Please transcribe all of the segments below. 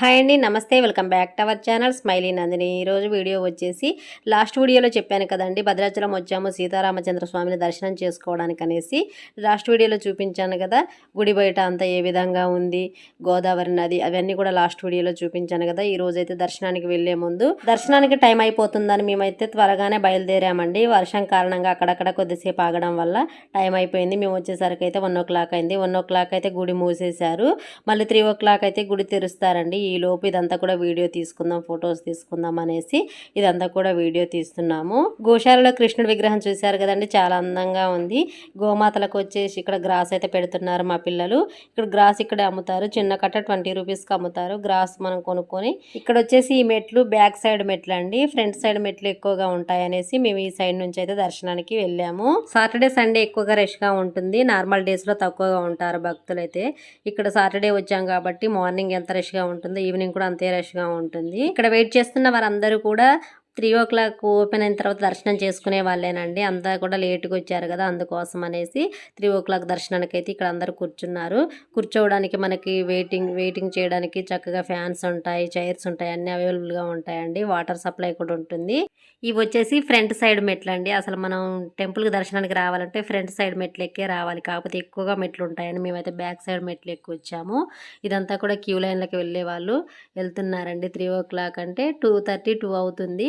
Hi అండి నమస్తే welcome back to our channel smiley Nandini. ఈరోజు వీడియో వచ్చేసి లాస్ట్ వీడియోలో చెప్పాను కదండి భద్రాచలం వచ్చాము సీతారామచంద్ర స్వామిని దర్శనం చేసుకోవడానికి అనేసి. లాస్ట్ వీడియోలో చూపించాను కదా గుడి బయట అంతా ఏ విధంగా ఉంది గోదావరి నది అవన్నీ కూడా లాస్ట్ వీడియోలో చూపించాను కదా. ఈ అయితే దర్శనానికి వెళ్ళే ముందు దర్శనానికి టైం అయిపోతుందని మేమైతే త్వరగానే బయలుదేరామండి. వర్షం కారణంగా అక్కడక్కడ కొద్దిసేపు ఆగడం వల్ల టైం అయిపోయింది. మేము వచ్చేసరికి అయితే వన్ ఓ క్లాక్ అయింది. వన్ ఓ క్లాక్ అయితే గుడి మూసేశారు. మళ్ళీ త్రీ ఓ క్లాక్ అయితే గుడి తెరుస్తారండి. ఈ లోపు ఇదంతా కూడా వీడియో తీసుకుందాం ఫొటోస్ తీసుకుందాం అనేసి ఇదంతా కూడా వీడియో తీస్తున్నాము. గోశాలలో కృష్ణుడి విగ్రహం చూశారు కదండి చాలా అందంగా ఉంది. గోమాతలకు వచ్చేసి ఇక్కడ గ్రాస్ అయితే పెడుతున్నారు మా పిల్లలు. ఇక్కడ గ్రాస్ ఇక్కడ అమ్ముతారు చిన్న కట్ట ట్వంటీ రూపీస్కి అమ్ముతారు. గ్రాస్ మనం కొనుక్కొని ఇక్కడ వచ్చేసి ఈ మెట్లు బ్యాక్ సైడ్ మెట్లు అండి ఫ్రంట్ సైడ్ మెట్లు ఎక్కువగా ఉంటాయి అనేసి మేము ఈ సైడ్ నుంచి అయితే దర్శనానికి వెళ్ళాము. సాటర్డే సండే ఎక్కువగా రష్గా ఉంటుంది నార్మల్ డేస్లో తక్కువగా ఉంటారు భక్తులు అయితే ఇక్కడ సాటర్డే వచ్చాం కాబట్టి మార్నింగ్ ఎంత రష్గా ఈవినింగ్ కూడా అంతే రష్గా ఉంటుంది. ఇక్కడ వెయిట్ చేస్తున్న వారందరూ కూడా త్రీ ఓ క్లాక్ ఓపెన్ అయిన తర్వాత దర్శనం చేసుకునే వాళ్ళేనండి. అంతా కూడా లేటుగా వచ్చారు కదా అందుకోసం అనేసి త్రీ ఓ క్లాక్ దర్శనానికి అయితే ఇక్కడ అందరూ కూర్చున్నారు. కూర్చోవడానికి మనకి వెయిటింగ్ వెయిటింగ్ చేయడానికి చక్కగా ఫ్యాన్స్ ఉంటాయి చైర్స్ ఉంటాయి అన్నీ అవైలబుల్గా ఉంటాయండి. వాటర్ సప్లై కూడా ఉంటుంది. ఇవి వచ్చేసి ఫ్రంట్ సైడ్ మెట్లు అండి అసలు మనం టెంపుల్కి దర్శనానికి రావాలంటే ఫ్రంట్ సైడ్ మెట్లు ఎక్కే రావాలి. కాకపోతే ఎక్కువగా మెట్లు ఉంటాయని మేమైతే బ్యాక్ సైడ్ మెట్లు ఎక్కువ వచ్చాము. ఇదంతా కూడా క్యూ లైన్లకి వెళ్ళే వాళ్ళు వెళ్తున్నారండి. త్రీ ఓ క్లాక్ అంటే టూ థర్టీ టూ అవుతుంది.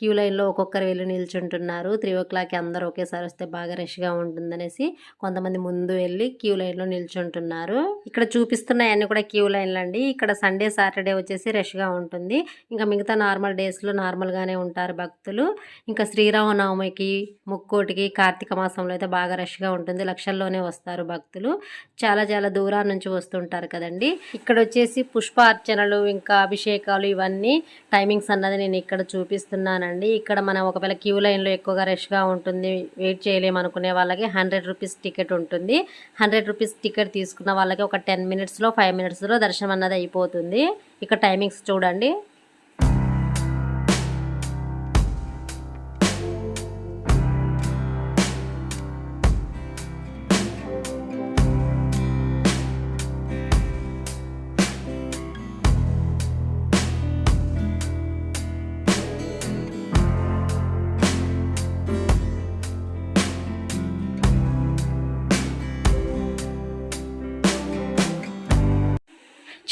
క్యూ లైన్లో ఒక్కొక్కరు వెళ్ళి నిల్చుంటున్నారు. త్రీ ఓ క్లాక్కి అందరూ ఒకేసారి వస్తే బాగా రష్గా ఉంటుందనేసి కొంతమంది ముందు వెళ్ళి క్యూ లైన్లో నిల్చుంటున్నారు. ఇక్కడ చూపిస్తున్నాయన్నీ కూడా క్యూ లైన్లు అండి. ఇక్కడ సండే సాటర్డే వచ్చేసి రష్గా ఉంటుంది. ఇంకా మిగతా నార్మల్ డేస్లో నార్మల్గానే ఉంటారు భక్తులు. ఇంకా శ్రీరామనవమికి ముక్కోటికి కార్తీక మాసంలో అయితే బాగా రష్గా ఉంటుంది. లక్షల్లోనే వస్తారు భక్తులు. చాలా చాలా దూరాల నుంచి వస్తుంటారు కదండి. ఇక్కడ వచ్చేసి పుష్ప అర్చనలు ఇంకా అభిషేకాలు ఇవన్నీ టైమింగ్స్ అన్నది నేను ఇక్కడ చూపిస్తున్నాను అండి. ఇక్కడ మనం ఒకవేళ క్యూ లైన్లో ఎక్కువగా రష్గా ఉంటుంది వెయిట్ చేయలేము అనుకునే వాళ్ళకి హండ్రెడ్ రూపీస్ టికెట్ ఉంటుంది. హండ్రెడ్ రూపీస్ టికెట్ తీసుకున్న వాళ్ళకి ఒక టెన్ మినిట్స్లో ఫైవ్ మినిట్స్లో దర్శనం అన్నది అయిపోతుంది. ఇక్కడ టైమింగ్స్ చూడండి.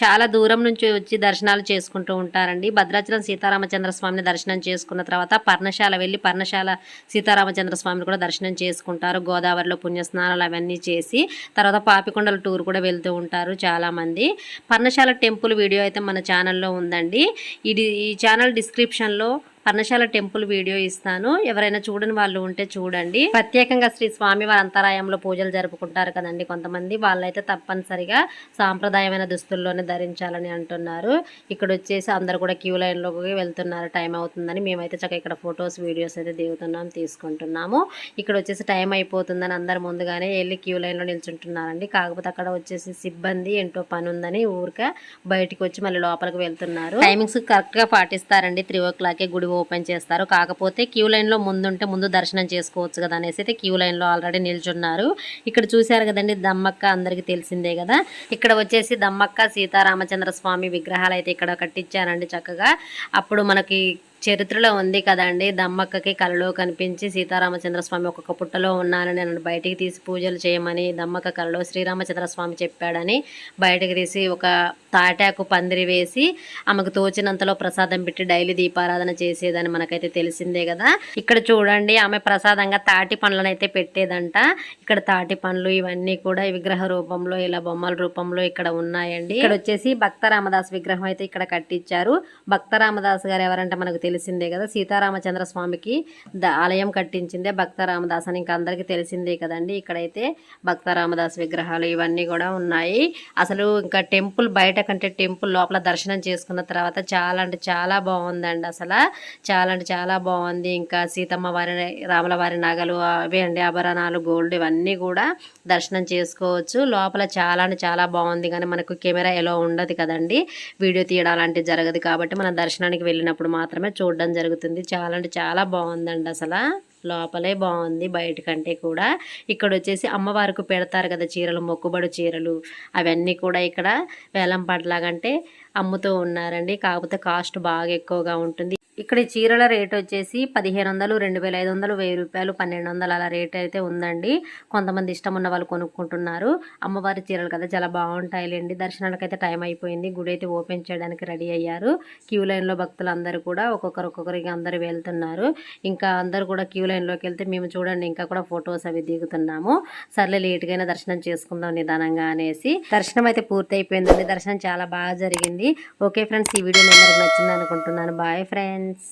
చాలా దూరం నుంచి వచ్చి దర్శనాలు చేసుకుంటూ ఉంటారండి. భద్రాచలం సీతారామచంద్ర స్వామిని దర్శనం చేసుకున్న తర్వాత పర్ణశాల వెళ్ళి పర్ణశాల సీతారామచంద్ర స్వామిని కూడా దర్శనం చేసుకుంటారు. గోదావరిలో పుణ్యస్నానాలు అవన్నీ చేసి తర్వాత పాపికొండల టూర్ కూడా వెళ్తూ ఉంటారు చాలామంది పర్ణశాల టెంపుల్ వీడియో అయితే మన ఛానల్లో ఉందండి. ఇది ఈ ఛానల్ డిస్క్రిప్షన్లో పర్ణశాల టెంపుల్ వీడియో ఇస్తాను. ఎవరైనా చూడని వాళ్ళు ఉంటే చూడండి. ప్రత్యేకంగా శ్రీ స్వామి వారి అంతరాయంలో పూజలు జరుపుకుంటారు కదండి కొంతమంది. వాళ్ళైతే తప్పనిసరిగా సాంప్రదాయమైన దుస్తుల్లోనే ధరించాలని అంటున్నారు. ఇక్కడ వచ్చేసి అందరు కూడా క్యూ లైన్లోకి వెళ్తున్నారు. టైం అవుతుందని మేమైతే చక్కగా ఇక్కడ ఫొటోస్ వీడియోస్ అయితే దిగుతున్నాం తీసుకుంటున్నాము. ఇక్కడ వచ్చేసి టైం అయిపోతుందని అందరు ముందుగానే వెళ్ళి క్యూ లైన్లో నిల్చుంటున్నారండి. కాకపోతే అక్కడ వచ్చేసి సిబ్బంది ఏంటో పని ఉందని ఊరికే బయటకు వచ్చి మళ్ళీ లోపలికి వెళ్తున్నారు. టైమింగ్స్ కరెక్ట్గా పాటిస్తారండి. త్రీ ఓ క్లాకే గుడి ఓపెన్ చేస్తారు. కాకపోతే క్యూ లైన్లో ముందుంటే ముందు దర్శనం చేసుకోవచ్చు కదా అనేసి అయితే క్యూ లైన్లో ఆల్రెడీ నిల్చున్నారు. ఇక్కడ చూశారు కదండి దమ్మక్క అందరికీ తెలిసిందే కదా. ఇక్కడ వచ్చేసి దమ్మక్క సీతారామచంద్ర స్వామి విగ్రహాలు అయితే ఇక్కడ కట్టించారండి చక్కగా. అప్పుడు మనకి చరిత్రలో ఉంది కదండి. దమ్మక్కకి కలలో కనిపించి సీతారామచంద్ర స్వామి ఒక్కొక్క పుట్టలో ఉన్నానని నన్ను బయటికి తీసి పూజలు చేయమని దమ్మక్క కలలో శ్రీరామచంద్ర స్వామి చెప్పాడని బయటకు తీసి ఒక తాటాకు పందిరి వేసి ఆమెకు తోచినంతలో ప్రసాదం పెట్టి డైలీ దీపారాధన చేసేదని మనకైతే తెలిసిందే కదా. ఇక్కడ చూడండి ఆమె ప్రసాదంగా తాటి పండ్లను అయితే పెట్టేదంట. ఇక్కడ తాటి పండ్లు ఇవన్నీ కూడా విగ్రహ రూపంలో ఇలా బొమ్మల రూపంలో ఇక్కడ ఉన్నాయండి. ఇక్కడ వచ్చేసి భక్త రామదాస్ విగ్రహం అయితే ఇక్కడ కట్టించారు. భక్త రామదాస్ గారు ఎవరంటే మనకు తెలిసిందే కదా. సీతారామచంద్ర స్వామికి ద ఆలయం కట్టించిందే భక్త రామదాస్ అని ఇంకా అందరికీ తెలిసిందే కదండి. ఇక్కడైతే భక్త రామదాస్ విగ్రహాలు ఇవన్నీ కూడా ఉన్నాయి. అసలు ఇంకా టెంపుల్ బయట కంటే టెంపుల్ లోపల దర్శనం చేసుకున్న తర్వాత చాలా అంటే చాలా బాగుందండి అసలు. చాలా అంటే చాలా బాగుంది. ఇంకా సీతమ్మ వారి రాముల వారి నగలు అవి అండి ఆభరణాలు గోల్డ్ ఇవన్నీ కూడా దర్శనం చేసుకోవచ్చు. లోపల చాలా అంటే చాలా బాగుంది. కానీ మనకు కెమెరా ఎలా ఉండదు కదండి. వీడియో తీయడం అలాంటివి జరగదు కాబట్టి మనం దర్శనానికి వెళ్ళినప్పుడు మాత్రమే చూడడం జరుగుతుంది. చాలా అంటే చాలా బాగుందండి అసలు. లోపలే బాగుంది బయట కంటే కూడా. ఇక్కడ వచ్చేసి అమ్మవారికి పెడతారు కదా చీరలు మొక్కుబడి చీరలు. అవన్నీ కూడా ఇక్కడ వేలం పడలాగంటే అమ్ముతూ ఉన్నారండి. కాకపోతే కాస్ట్ బాగా ఎక్కువగా ఉంటుంది. ఇక్కడ చీరల రేట్ వచ్చేసి పదిహేను వందలు రెండు వేల ఐదు వందలు వెయ్యి రూపాయలు పన్నెండు వందలు అలా రేట్ అయితే ఉందండి. కొంతమంది ఇష్టం ఉన్న వాళ్ళు కొనుక్కుంటున్నారు. అమ్మవారి చీరలు కదా చాలా బాగుంటాయిలేండి. దర్శనానికి అయితే టైం అయిపోయింది. గుడి అయితే ఓపెన్ చేయడానికి రెడీ అయ్యారు. క్యూ లైన్లో భక్తులు అందరూ కూడా ఒక్కొక్కరు ఒక్కొక్కరికి అందరూ వెళ్తున్నారు. ఇంకా అందరూ కూడా క్యూ లైన్లోకి వెళ్తే మేము చూడండి ఇంకా కూడా ఫొటోస్ అవి దిగుతున్నాము. సర్లే లేట్గా దర్శనం చేసుకుందాం నిదానంగా అనేసి. దర్శనం అయితే పూర్తి అయిపోయిందండి దర్శనం చాలా బాగా జరిగింది. ఓకే ఫ్రెండ్స్ ఈ వీడియో అందరికి నచ్చింది అనుకుంటున్నాను. Bye friends. friends.